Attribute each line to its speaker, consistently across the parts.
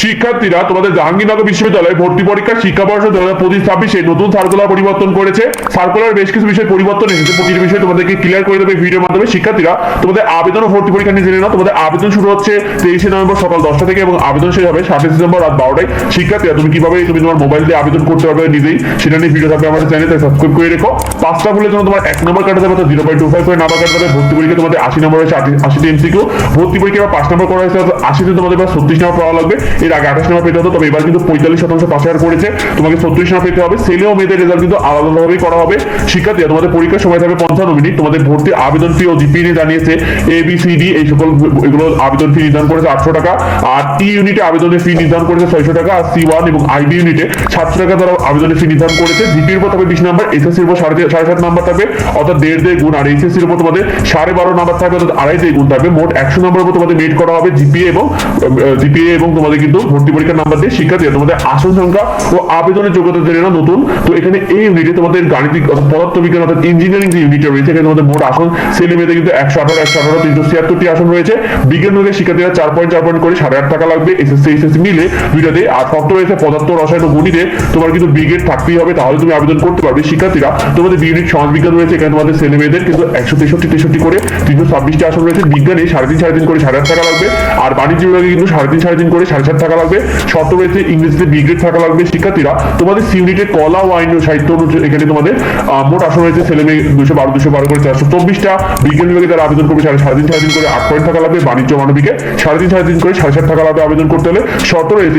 Speaker 1: শিক্ষার্থীরা তোমাদের জাহাঙ্গীরনগর বিশ্ববিদ্যালয়ে ভর্তি পরীক্ষার শিক্ষাবর্ষ দু হাজার পঁচিশ ছাব্বিশে নতুন সার্কুলার পরিবর্তন করেছে। সার্কুলার বেশ কিছু বিষয় পরিবর্তন এসেছে প্রতিটি বিষয় তোমাদেরকে ক্লিয়ার করে দেবে ভিডিওর মাধ্যমে। শিক্ষার্থীরা, তোমাদের আবেদন ও ভর্তি পরীক্ষা নিয়ে জেনে নাও। তোমাদের আবেদন শুরু হচ্ছে তেইশে নভেম্বর সকাল দশটা থেকে এবং আবেদন শেষ হবে সাতাশে ডিসেম্বর রাত বারোটায়। শিক্ষার্থীরা, তুমি কীভাবে তুমি তোমার মোবাইল দিয়ে আবেদন করতে পারবে নিজেই, সেটা নিয়ে ভিডিও থাকবে আমাদের চ্যানেলে সাবস্ক্রাইব করে রেখো। পাঁচটা ভুলের জন্য তোমার এক নম্বর কাটাতে পারতো জিরো পয়েন্ট টু ফাইভ করে নাম্বার কাটা হবে। ভর্তি পরীক্ষা তোমাদের আশি নম্বর হয়েছে আশিটি এমসিকিউ ভর্তি পরীক্ষা পাঁচ নম্বর করা হয়েছে আশিতে তোমাদের এবার ছত্রিশ নম্বর পাওয়া লাগবে। এর আগে আঠাশ নম্বর পেতে হতো, তবে এবার কিন্তু পঁয়তাল্লিশ শতাংশ পাস হাজার করেছে তোমাকে ছত্রিশ নম্বর পেতে হবে। ছেলে ও মেয়েদের রেজাল্ট কিন্তু আলাদাভাবেই করা হবে। শিক্ষার্থীরা তোমাদের পরীক্ষার সময় থাকবে পঞ্চান্ন মিনিট। তোমাদের ভর্তি আবেদন ফি ও জিপি নিয়ে জানিয়েছে এ বি সি ডি এই সকল এগুলো আবেদন ফি নির্ধারণ করেছে আটশো টাকা। আর টি ইউনিটে আবেদনের ফি নির্ধারণ করেছে ছয়শো টাকা। আর সি ওয়ান এবং আইবি ইউনিটে সাতশো টাকা তারা আবেদনের ফি নির্ধারণ করেছে। জিপির উপর থাকবে বিশ নাম্বার এসএসসির উপর সাড়ে সাড়ে সাত নাম্বার থাকবে, অর্থাৎ দেড় দেড় গুণ। আর এইচএসসির উপর তোমাদের সাড়ে বারো নাম্বার থাকবে, অর্থাৎ আড়াই দেড় গুণ থাকবে। মোট একশো নম্বর উপর তোমাদের মেট করা হবে জিপিএ এবং জিপিএ এবং তোমাদের কিন্তু ভর্তি পরীক্ষার নাম্বার দিয়ে শিক্ষার্থীরা তোমাদের আসন সংখ্যা ও আবেদনের যোগ্যতা জেনে নতুন। তো এখানে এই ইউনিটে তোমাদের গাণিতিক অর্থাৎ পদার্থ বিজ্ঞান অর্থাৎ ইঞ্জিনিয়ারিং যে ইউনিটে রয়েছে, এখানে তোমাদের মোট আসন, ছেলে মেয়েদের কিন্তু একশো আঠারো একশো আঠারো, তিনশো ছিয়াত্তরটি আসন রয়েছে। বিজ্ঞান বিভাগের শিক্ষার্থীরা চার পয়েন্ট চার পয়েন্ট করে সাড়ে আট টাকা লাগবে। এসএসসি এসএসসি মিলে দুইটাতে আর শর্ত রয়েছে। পদার্থ, রসায়ন ও গণিতে তোমার কিন্তু ব্রিগেড থাকতেই হবে, তাহলে তুমি আবেদন করতে পারবে। শিক্ষার্থীরা, তোমাদের ইউনিট সমাজ বিজ্ঞান রয়েছে, এখানে তোমাদের ছেলে মেয়েদের কিন্তু একশো তেষট্টি তেষট্টি করে তিনশো ছাব্বিশটি আসন রয়েছে। বিজ্ঞানে সাড়ে তিন সাড়ে তিন করে সাড়ে আট টাকা লাগবে। আর বাণিজ্য বিভাগে কিন্তু সাড়ে তিন সাড়ে তিন করে সাড়ে টাকা লাগবে ইংরেজিতে থাকা লাগবে শিক্ষার্থীরা। তোমাদের কলা ও আইন সাহিত্য এখানে তোমাদের মোট আসন ছেলে মেয়ে দুশো বারো দুশো বারো করে চারশো চব্বিশটা। বিজ্ঞান বিভাগে আবেদন করবে সাড়ে সাড়ে তিন সাড়ে তিন করে আট পয়েন্ট টাকা লাগবে, বাণিজ্য মানবিকে সাড়ে তিন সাড়ে তিন করে সাড়ে সাত টাকা লাগবে আবেদন করতে হলে।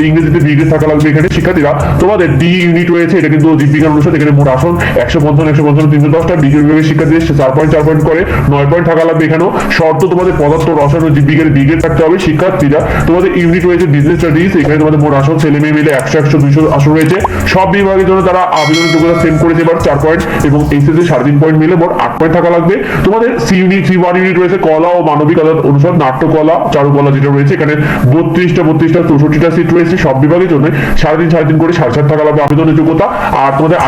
Speaker 1: ইংরেজিতে থাকা লাগবে এখানে শিক্ষার্থীরা। তোমাদের ডি ইউনিট রয়েছে, এটা কিন্তু জীববিজ্ঞান অনুসারে এখানে মোট আসন একশো পঞ্চান্ন একশো পঞ্চান্ন, তিনশো দশটা। বিজ্ঞান বিভাগের শিক্ষার্থীদের চার পয়েন্ট চার পয়েন্ট করে নয় পয়েন্ট থাকা লাগবে এখানেও। শর্ত তোমাদের পদার্থ, রসায়ন ও জীববিজ্ঞানের ব্রিগেড থাকতে হবে, শিক্ষার্থীরা। তোমাদের ইউনিট রয়েছে বিজনেস স্টাডিজ এখানে তোমাদের মোট আসন ছেলে মেয়ে মিলে একশো একশো, দুইশো আসন রয়েছে। সব বিভাগের জন্য তারা আবেদনের যোগ্যতা সেম করেছে এবার চার পয়েন্ট এবং সাড়ে তিন পয়েন্ট মিলে মোট আট পয়েন্ট থাকা লাগবে। তোমাদের C unit C one unit রয়েছে, কলা ও মানবিক আদালত অনুসার নাট্যকলা, চারুকলা যেটা রয়েছে, এখানে বত্রিশটা বত্রিশটা, চৌষট্টিটা সিট রয়েছে সব বিভাগের জন্য। সাড়ে তিন সাড়ে তিন করে সাড়ে সাত টাকা লাগবে আবেদনের যোগ্যতা। আর তোমাদের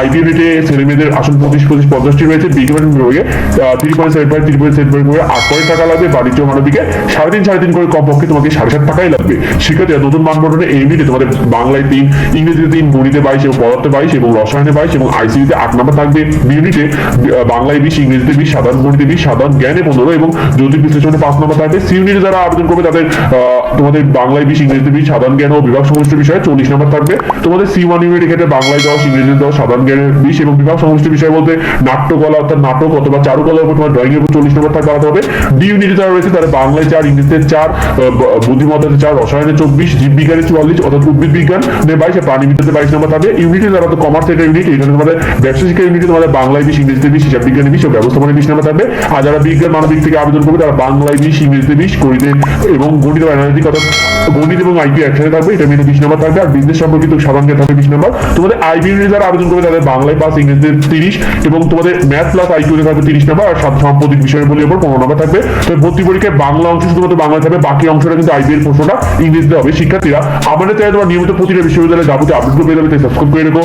Speaker 1: ছেলে মেয়েদের আসন পঁচিশ পঁচিশ, পঞ্চাশটি রয়েছে বিভাগে three point seven three point seven করে আট পয়েন্ট টাকা লাগবে। বাণিজ্য মানবিকে সাড়ে তিন সাড়ে তিন করে কমপক্ষে তোমাকে সাড়ে সাত টাকাই লাগবে। শিক্ষার্থীরা, নতুন মানবন্ধনে এই ইউনিটে তোমাদের বাংলায় তিন, ইংরেজিতে তিন গণিতে বাইশ এবং পদার্থে বাইশ এবং রসায়নে বাইশ এবং আইসিডিতে আট নম্বর থাকবে। বি ইউনিটে বাংলায় বিশ, ইংরেজিতে বিশ, সাধারণ গণিতে বিশ, সাধারণ জ্ঞানে পনেরো এবং জ্যোতিষ বিশ্লেষণে পাঁচ নম্বর থাকবে। সি ইউনিটে যারা আবেদন করবে তাদের তোমাদের বাংলায় বিশ, ইংরেজিতে বিশ, সাধারণ জ্ঞান ও বিভাগ সমষ্টি বিষয়ে চল্লিশ নম্বর থাকবে। তোমাদের সি ওয়ান ইউনিট ক্ষেত্রে বাংলায় দশ, ইংরেজিতে দশ, সাধারণ জ্ঞানের বিশ এবং বিভাগ সমষ্টি বিষয় বলতে নাট্যকলা অর্থাৎ নাটক অথবা চারুকলার উপর তোমার ড্রয়িং এর উপর চল্লিশ নম্বর আলাদা হবে ডি ইউনিটে যারা রয়েছে তারা বাংলায় চার, ইংরেজিতে চার বুদ্ধিমত্তাতে চার, রসায়নে চব্বিশ জীববিজ্ঞানে চুয়াল্লিশ অর্থাৎ উদ্ভিদ বিজ্ঞান। বাইশ আর প্রাণীবিদ্যাতে বাইশ নম্বর থাকবে ইউনিটে যারা তো কমার্স একটা ইউনিট এখানে তোমাদের ব্যবসা শিক্ষা ইউনিটে তোমাদের বাংলায় বিশ, ইংরেজিতে বিশ, হিসাব বিজ্ঞানে বিশ, ও ব্যবস্থাপনায় বিশ নম্বর থাকবে আর যারা বিজ্ঞান, মানবিক থেকে আবেদন করবে, তারা বাংলায় বিশ, ইংরেজিতে বিশ, গণিতে এবং গণিত অ্যানালিটিক অর্থাৎ গণিত এবং আইপি একসাথে থাকবে, এটা মেনে বিশ নম্বর থাকবে আর বিজনেস সম্পর্কিত সাধারণ থাকবে বিশ নম্বর। তোমাদের আইপি ইউনিট যারা আবেদন করবে, তাদের বাংলায় পাস ইংরেজিতে তিরিশ এবং তোমাদের ম্যাথ প্লাস আইকিউ থাকবে তিরিশ নম্বর। আর সাম্প্রতিক বিষয়ের বলে উপর পনেরো নম্বর থাকবে তো ভর্তি পরীক্ষায় বাংলা অংশ শুধুমাত্র বাংলা থাকবে, বাকি অংশটা কিন্তু আইপি এর প্রশ্নটা ইংরেজিতে হবে। শিক্ষার্থীরা আমাদের চাই তোমার নিয়মিত প্রতিটা বিশ্ববিদ্যালয়ে যাবতীয় আপডেট পেয়ে যাবে, তাই সাবস্ক্রাইব করে রেখো।